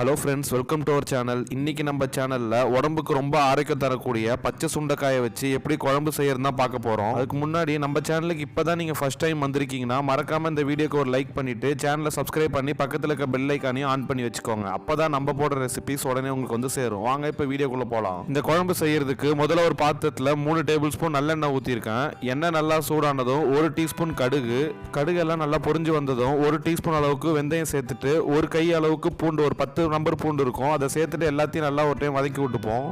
Hello friends welcome to our channel இன்றைக்கி நம்ம சேனலில் உடம்புக்கு ரொம்ப ஆரோக்கியம் தரக்கூடிய பச்சை சுண்டைக்காயை வச்சு எப்படி குழம்பு செய்யறதுனா பார்க்க போகிறோம் அதுக்கு முன்னாடி நம்ம சேனலுக்கு இப்போ தான் நீங்கள் ஃபஸ்ட் டைம் வந்திருக்கீங்கன்னா மறக்காமல் இந்த வீடியோக்கு ஒரு லைக் பண்ணிவிட்டு சேனலை சப்ஸ்கிரைப் பண்ணி பக்கத்தில் இருக்க பெல் ஐக்கானையும் ஆன் பண்ணி வச்சுக்கோங்க. அப்போ தான் நம்ம போடுற ரெசிபிஸ் உடனே உங்களுக்கு வந்து சேரும். வாங்க இப்போ வீடியோக்குள்ளே போகலாம் இந்த குழம்பு செய்யறதுக்கு முதல்ல ஒரு பாத்திரத்தில் மூணு டேபிள் ஸ்பூன் நல்லெண்ணெய் ஊற்றிருக்கேன் எண்ணெய் நல்லா சூடானதும் ஒரு டீஸ்பூன் கடுகு. கடுகு எல்லாம் நல்லா பொரிஞ்சு வந்ததும் ஒரு டீஸ்பூன் அளவுக்கு வெந்தயம் சேர்த்துட்டு ஒரு கை அளவுக்கு பூண்டு ஒரு பத்து நம்பர் பூண்டு இருக்கும். அதை சேர்த்துட்டு எல்லாத்தையும் நல்லா ஒரு டைம் வதக்கி விட்டுப்போம்.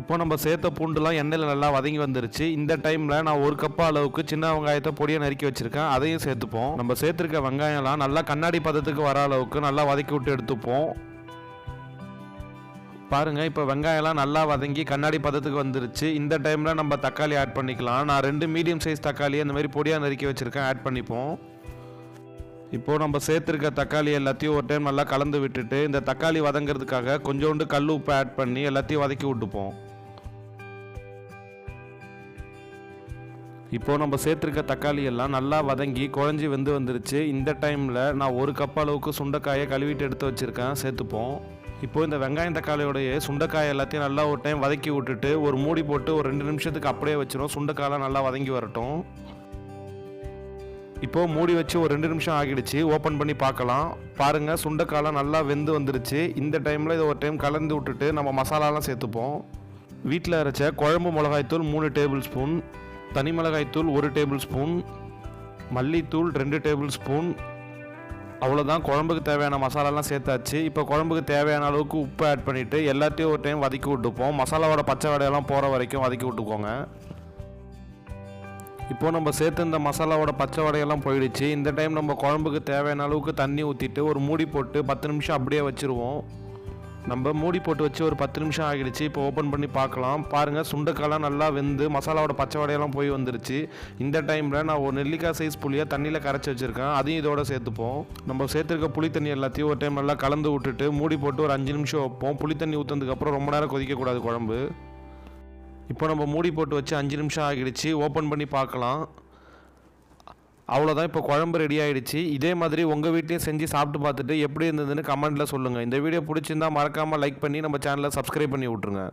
இப்போ நம்ம சேர்த்த பூண்டுலாம் எண்ணெயில் நல்லா வதங்கி வந்துருச்சு. இந்த டைமில் நான் ஒரு கப்பா அளவுக்கு சின்ன வெங்காயத்தை பொடியை நறுக்கி வச்சுருக்கேன். அதையும் சேர்த்துப்போம். நம்ம சேர்த்துருக்க வெங்காயம்லாம் நல்லா கண்ணாடி பதத்துக்கு வர அளவுக்கு நல்லா வதக்கி விட்டு எடுத்துப்போம். பாருங்கள் இப்போ வெங்காயம்லாம் நல்லா வதங்கி கண்ணாடி பதத்துக்கு வந்துருச்சு. இந்த டைமில் நம்ம தக்காளி ஆட் பண்ணிக்கலாம். நான் ரெண்டு மீடியம் சைஸ் தக்காளி அந்த மாதிரி பொடியாக நறுக்கி வச்சுருக்கேன். ஆட் பண்ணிப்போம். இப்போது நம்ம சேர்த்துருக்க தக்காளி எல்லாத்தையும் ஒரு டைம் நல்லா கலந்து விட்டுட்டு இந்த தக்காளி வதங்கிறதுக்காக கொஞ்சோண்டு கல் உப்பு ஆட் பண்ணி எல்லாத்தையும் வதக்கி விட்டுப்போம். இப்போது நம்ம சேர்த்துருக்க தக்காளி எல்லாம் நல்லா வதங்கி குழஞ்சி வெந்து வந்துருச்சு. இந்த டைமில் நான் ஒரு கப் அளவுக்கு சுண்டைக்காயை கழுவிட்டு எடுத்து வச்சுருக்கேன். சேர்த்துப்போம். இப்போ இந்த வெங்காயம் தக்காளியோடைய சுண்டைக்காய் எல்லாத்தையும் நல்லா ஒரு டைம் வதக்கி விட்டுட்டு ஒரு மூடி போட்டு ஒரு ரெண்டு நிமிஷத்துக்கு அப்படியே வச்சிடும் சுண்டைக்காயெல்லாம் நல்லா வதங்கி வரட்டும். இப்போ மூடி வச்சு ஒரு ரெண்டு நிமிஷம் ஆகிடுச்சு. ஓப்பன் பண்ணி பார்க்கலாம். பாருங்கள் சுண்டைக்காலாம் நல்லா வெந்து வந்துருச்சு. இந்த டைமில் இதை ஒரு டைம் கலந்து விட்டுட்டு நம்ம மசாலாலாம் சேர்த்துப்போம். வீட்டில் அரைச்ச குழம்பு மிளகாய்த்தூள் மூணு டேபிள் ஸ்பூன் தனி மிளகாய்த்தூள் ஒரு டேபிள் ஸ்பூன் மல்லித்தூள் ரெண்டு டேபிள் ஸ்பூன் அவ்வளோதான் குழம்புக்கு தேவையான மசாலாலாம் சேர்த்தாச்சு. இப்போ குழம்புக்கு தேவையான அளவுக்கு உப்பு ஆட் பண்ணிவிட்டு எல்லாத்தையும் ஒரு டைம் வதக்கி விட்டுப்போம். மசாலாவோட பச்சை வடையெல்லாம் போகிற வரைக்கும் வதக்கி விட்டுக்கோங்க. இப்போது நம்ம சேர்த்து இந்த மசாலாவோட பச்சை வடையெல்லாம் போயிடுச்சு. இந்த டைம் நம்ம குழம்புக்கு தேவையான அளவுக்கு தண்ணி ஊற்றிட்டு ஒரு மூடி போட்டு பத்து நிமிஷம் அப்படியே வச்சுருவோம். நம்ம மூடி போட்டு வச்சு ஒரு பத்து நிமிஷம் ஆகிடுச்சு. இப்போ ஓப்பன் பண்ணி பார்க்கலாம். பாருங்கள் சுண்டைக்காலாம் நல்லா வெந்து மசாலாவோட பச்சை வடையெல்லாம் போய் வந்துருச்சு. இந்த டைமில் நான் ஒரு நெல்லிக்காய் சைஸ் புளியை தண்ணியில் கரைச்சி வச்சுருக்கேன். அதையும் இதோட சேர்த்துப்போம். நம்ம சேர்த்துருக்க புளி தண்ணி எல்லாத்தையும் ஒரு டைம் நல்லா கலந்து விட்டுட்டு மூடி போட்டு ஒரு அஞ்சு நிமிஷம் வைப்போம். புளி தண்ணி ஊற்றுனதுக்கப்புறம் ரொம்ப நேரம் கொதிக்கக்கூடாது குழம்பு. இப்போ நம்ம மூடி போட்டு வச்சு அஞ்சு நிமிஷம் ஆகிடுச்சு. ஓப்பன் பண்ணி பார்க்கலாம். அவ்வளோதான் இப்போ குழம்பு ரெடி ஆகிடுச்சு இதே மாதிரி உங்கள் வீட்லேயும் செஞ்சு சாப்பிட்டு பார்த்துட்டு எப்படி இருந்ததுன்னு கமெண்ட்டில் சொல்லுங்கள் இந்த வீடியோ பிடிச்சிருந்தா மறக்காமல் லைக் பண்ணி நம்ம சேனலை சப்ஸ்கிரைப் பண்ணி விட்ருங்க